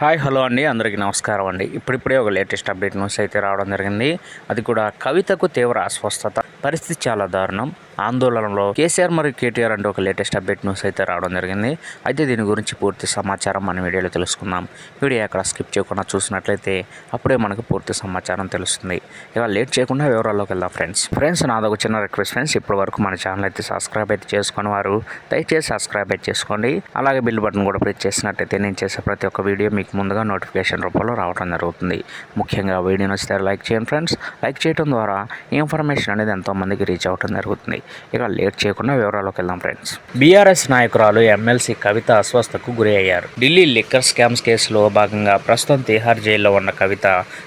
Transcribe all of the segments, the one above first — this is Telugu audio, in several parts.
హాయ్ హలో అండి. అందరికీ నమస్కారం అండి. ఇప్పుడిప్పుడే ఒక లేటెస్ట్ అప్డేట్ న్యూస్ అయితే రావడం జరిగింది. అది కూడా కవితకు తీవ్ర అస్వస్థత. పరిస్థితి చాలా దారుణం. ఆందోళనలో కేసీఆర్ మరియు కేటీఆర్ అంటే ఒక లేటెస్ట్ అప్డేట్ న్యూస్ అయితే రావడం జరిగింది. అయితే దీని గురించి పూర్తి సమాచారం మన వీడియోలో తెలుసుకుందాం. వీడియో అక్కడ స్కిప్ చేయకుండా చూసినట్లయితే అప్పుడే మనకు పూర్తి సమాచారం తెలుస్తుంది. ఇక లేట్ చేయకుండా వివరాల్లోకి వెళ్దాం ఫ్రెండ్స్. ఫ్రెండ్స్ నాదొక చిన్న రిక్వెస్ట్ ఫ్రెండ్స్. ఇప్పటి వరకు మన ఛానల్ అయితే సబ్స్క్రైబ్ అయితే చేసుకుని వారు దయచేసి సబ్స్క్రైబ్ అయితే చేసుకోండి. అలాగే బిల్ బటన్ కూడా ప్రెస్ చేసినట్లయితే నేను చేసే ప్రతి ఒక్క వీడియో మీకు ముందుగా నోటిఫికేషన్ రూపంలో రావడం జరుగుతుంది. ముఖ్యంగా వీడియో నచ్చితే లైక్ చేయండి ఫ్రెండ్స్. లైక్ చేయడం ద్వారా ఈ ఇన్ఫర్మేషన్ అనేది ఎంతోమందికి రీచ్ అవ్వడం జరుగుతుంది. ఇక లేట్ చేయకుండా వివరాల్లోకి వెళ్దాం ఫ్రెండ్స్ బీఆర్ఎస్ నాయకురాలు ఎమ్మెల్సీ కవిత అస్వస్థకు గురి అయ్యారు. ఢిల్లీ లిక్కర్ స్కామ్స్ కేసులో భాగంగా ప్రస్తుతం తిహార్ జైల్లో ఉన్న కవిత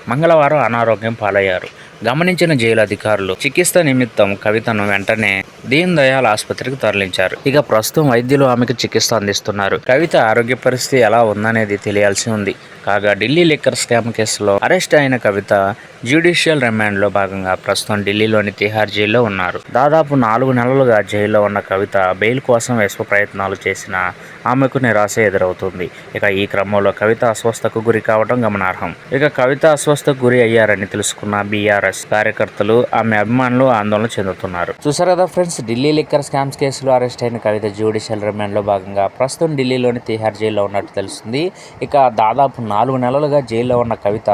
మంగళవారం అనారోగ్యం పాలయ్యారు. గమనించిన జైలు అధికారులు చికిత్స నిమిత్తం కవితను వెంటనే దీన్ దయాల్ ఆసుపత్రికి తరలించారు. ఇక ప్రస్తుతం వైద్యులు ఆమెకు చికిత్స అందిస్తున్నారు. కవిత ఆరోగ్య పరిస్థితి ఎలా ఉందనేది తెలియాల్సి ఉంది. కాగా ఢిల్లీ లిక్కర్ స్కామ్ కేసులో అరెస్ట్ అయిన కవిత జ్యుడిషియల్ రిమాండ్లో భాగంగా ప్రస్తుతం ఢిల్లీలోని తిహార్ జైల్లో ఉన్నారు. దాదాపు నాలుగు నెలలుగా జైల్లో ఉన్న కవిత బెయిల్ కోసం విశ్వ ప్రయత్నాలు చేసినా ఆమెకు నిరాశ ఎదురవుతుంది. ఇక ఈ క్రమంలో కవిత అస్వస్థకు గురి కావడం గమనార్హం. ఇక కవిత అస్వస్థకు గురి అయ్యారని తెలుసుకున్న బీఆర్ఎస్ కార్యకర్తలు ఆమె అభిమానులు ఆందోళన చెందుతున్నారు. చూసారు కదా ఫ్రెండ్స్ ఢిల్లీ లిక్కర్ స్కామ్స్ కేసులో అరెస్ట్ అయిన కవిత జ్యుడిషియల్ రిమాండ్లో భాగంగా ప్రస్తుతం ఢిల్లీలోని తిహార్ జైల్లో ఉన్నట్టు తెలుస్తుంది. ఇక దాదాపు నాలుగు నెలలుగా జైల్లో ఉన్న కవిత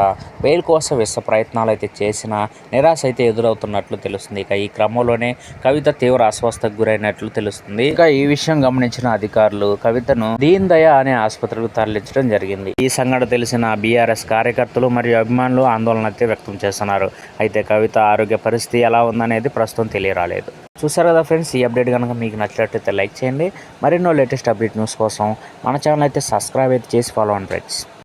బెయిల్ కోసం విశ్వ ప్రయత్నాలు అయితే చేసినా నిరాశ అయితే ఎదురవుతున్నట్లు తెలుస్తుంది. ఇక ఈ క్రమంలోనే కవిత తీవ్ర అస్వస్థకు గురైనట్లు తెలుస్తుంది. ఇక ఈ విషయం గమనించిన అధికారులు కవితను దీన్ దయా అనే ఆసుపత్రికి తరలించడం జరిగింది. ఈ సంఘటన తెలిసిన బీఆర్ఎస్ కార్యకర్తలు మరియు అభిమానులు ఆందోళన అయితే వ్యక్తం చేస్తున్నారు. అయితే కవిత ఆరోగ్య పరిస్థితి ఎలా ఉందనేది ప్రస్తుతం తెలియరాలేదు. చూసారు కదా ఫ్రెండ్స్ ఈ అప్డేట్ కనుక మీకు నచ్చినట్లయితే లైక్ చేయండి. మరెన్నో లేటెస్ట్ అప్డేట్ న్యూస్ కోసం మన ఛానల్ అయితే సబ్స్క్రైబ్ అయితే చేసి ఫాలో అండ్ ఫ్రెండ్స్